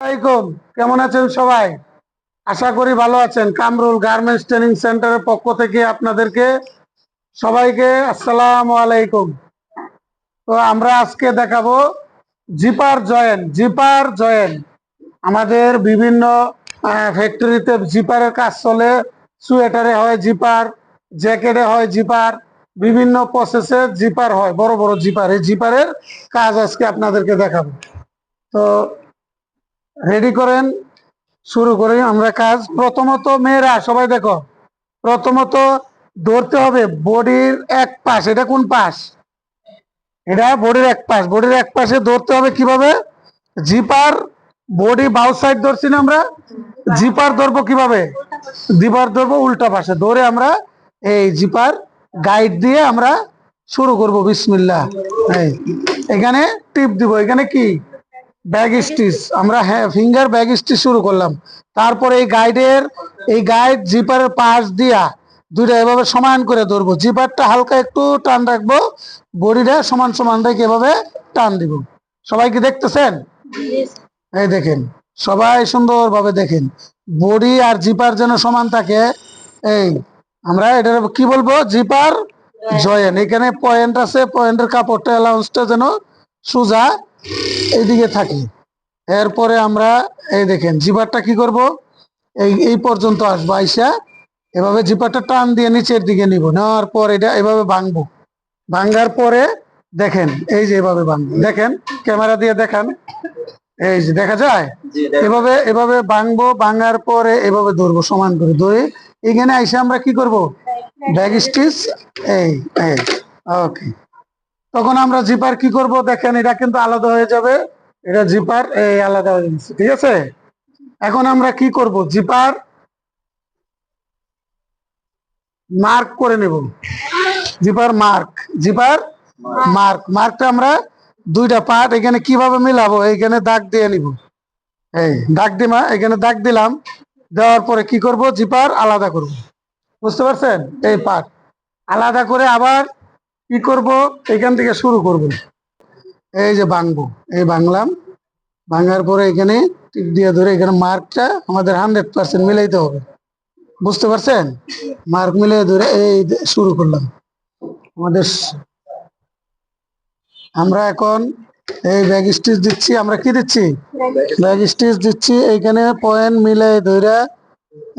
আলাইকুম, কেমন আছেন সবাই? আশা করি ভালো আছেন। কামরুল গার্মেন্টস ট্রেনিং সেন্টারের পক্ষ থেকে আপনাদেরকে সবাইকে আসসালাম আলাইকুম। তো আমরা আজকে দেখাবো জিপার জয়েন জিপার জয়েন। আমাদের বিভিন্ন ফ্যাক্টরিতে জিপারের কাজ চলে। সোয়েটারে হয় জিপার, জ্যাকেটে হয় জিপার, বিভিন্ন প্রসেসে জিপার হয়, বড় বড় জিপার। এই জিপারের কাজ আজকে আপনাদেরকে দেখাবো। তো রেডি করেন? শুরু করি আমরা কাজ। প্রথমত মেয়েরা, সবাই দেখো। প্রথমত ধরতে হবে বডির এক পাশ। এটা কোন পাশ? এটা বডির এক পাশ। বডির এক পাশে ধরতে হবে কীভাবে? জিপার বডি বাউ সাইড ধরছি না আমরা? জিপার ধরবো কীভাবে? জিপার ধরবো উল্টা পাশে। ধরে আমরা এই জিপার গাইড দিয়ে আমরা শুরু করব। বিসমিল্লা এখানে টিপ দিব। এখানে কি? Bag stitch. আমরা হ্যাঁ ফিঙ্গার ব্যাগ স্টিচ শুরু করলাম। তারপরে এই গাইডের এই গাইড জিপারের পাশ দিয়া দুইটা এভাবে সমান করে ধরবো। জিপারটা হালকা একটু টান রাখব বডিটা সমান সমান রেখে এভাবে টান দিব। সবাই কি দেখতেছেন? এই দেখেন সবাই সুন্দরভাবে দেখেন। বডি আর জিপার যেন সমান থাকে এই আমরা এটা কি বলব? Zipper join. এখানে পয়েন্ট আছে পয়েন্টের কাপড়টা অ্যালাউন্সটা যেন সোজা এইদিকে থাকে। এরপরে আমরা এই দেখেন জিপারটা কি করব? এই এই পর্যন্ত আসব আইসা এভাবে জিপারটা টান দিয়ে নিচের দিকে নিব। নেওয়ার পর এটা এভাবে ভাঙবো। ভাঙ্গার পরে দেখেন এই যে এভাবে ভাঙবো। দেখেন ক্যামেরা দিয়ে দেখান। এই যে দেখা যায়? এভাবে এভাবে ভাঙবো ভাঙার পরে এভাবে ধরবো সমান করে ধরে এখানে আইসা আমরা কি করব? ব্যাগ স্টিচ এই এই ওকে তখন আমরা জিপার কি করব? দেখেন, এটা কিন্তু আলাদা হয়ে যাবে। এটা জিপার, এই আলাদা হয়ে গেছে ঠিক আছে? এখন আমরা কি করব? জিপার মার্ক করে নেব। Zipper mark zipper mark. মার্কটা আমরা দুইটা পার্ট, এখানে কীভাবে মিলাবো? এইখানে দাগ দিয়ে নিব। এই, দাগ দিমা এখানে দাগ দিলাম। দেওয়ার পরে কি করব? জিপার আলাদা করব। বুঝতে পারছেন? এই পার্ট। আলাদা করে আবার কি করব? এখান থেকে শুরু করব। এই যে ভাঙবো। এই ভাঙলাম। ভাঙার পরে এখানে টিপ দিয়ে ধরে এখানে মার্কটা আমাদের হান্ড্রেড পার্সেন্ট মিলাইতে হবে। বুঝতে পারছেন? মার্ক মিলিয়ে ধরে এই শুরু করলাম। আমাদের আমরা এখন এই ব্যাগ স্টিচ দিচ্ছি। আমরা কি দিচ্ছি? ব্যাগ স্টিচ দিচ্ছি। এইখানে পয়েন্ট মিলে ধরে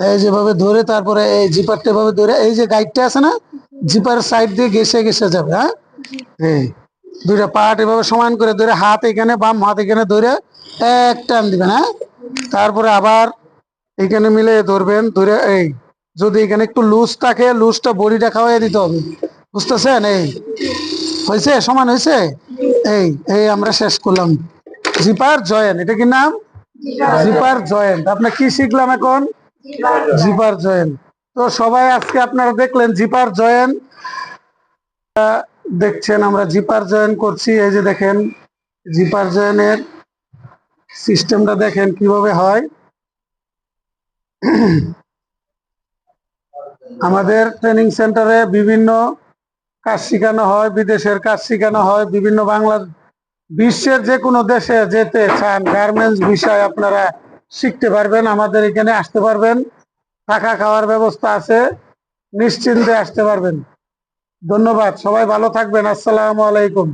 এই যেভাবে ধরে, তারপরে এই জিপারটা এভাবে ধরে, এই যে গাইডটা আছে না? জিপার সাইড দিয়ে ঘেসে ঘেসে যাবে হ্যাঁ? এই দুইটা পাট এভাবে সমান করে ধরে হাত এখানে বাম হাত এখানে ধরে এক টান দিবেন হ্যাঁ? তারপরে আবার এখানে মিলে ধরবেন ধরে এই যদি এখানে একটু লুজ থাকে লুজটা বডিটা খাওয়াই দিতে হবে বুঝতেছেন? এই হয়েছে? সমান হয়েছে? এই এই আমরা শেষ করলাম। জিপার জয়েন এটা কি নাম? জিপার জয়েন্ট আপনার কি শিখলাম এখন? Zipper join. তো সবাই আজকে আপনারা দেখলেন জিপার জয়েন। দেখছেন আমরা জিপার জয়েন করছি। এই যে দেখেন, জিপার জয়েনের সিস্টেমটা দেখেন কীভাবে হয়। আমাদের ট্রেনিং সেন্টারে বিভিন্ন কাজ শেখানো হয়, বিদেশের কাজ শেখানো হয়, বিভিন্ন বাংলা বিশ্বের যে কোনো দেশে যেতে চান গার্মেন্টস বিষয় আপনারা শিখতে পারবেন, আমাদের এখানে আসতে পারবেন। থাকা খাওয়ার ব্যবস্থা আছে নিশ্চিন্তে আসতে পারবেন। ধন্যবাদ সবাই ভালো থাকবেন আসসালামু আলাইকুম।